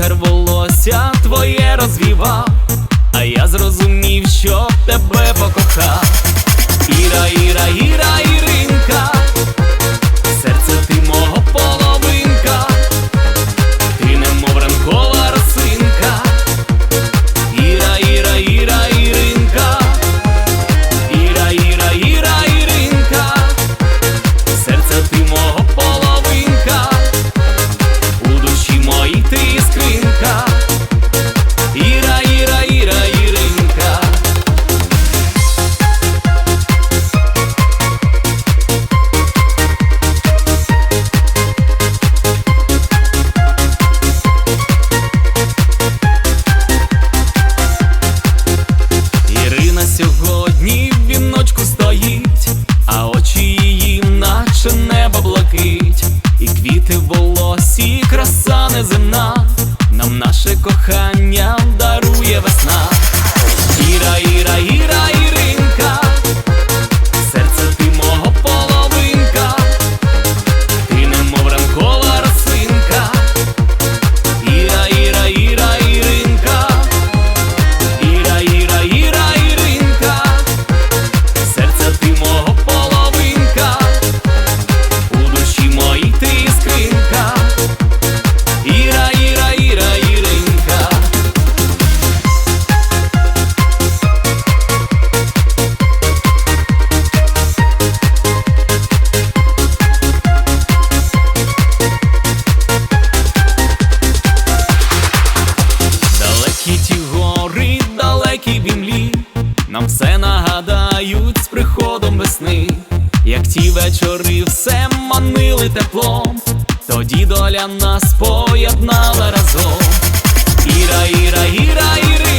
вітер волосся твоє розвівав, а я зрозумів, що тебе покохав нам наше кохання дарує весна. Іра, іра, іра Нам все нагадають з приходом весни, як ті вечори все манили теплом, тоді доля нас поєднала разом. Іра, іра, іра, іра.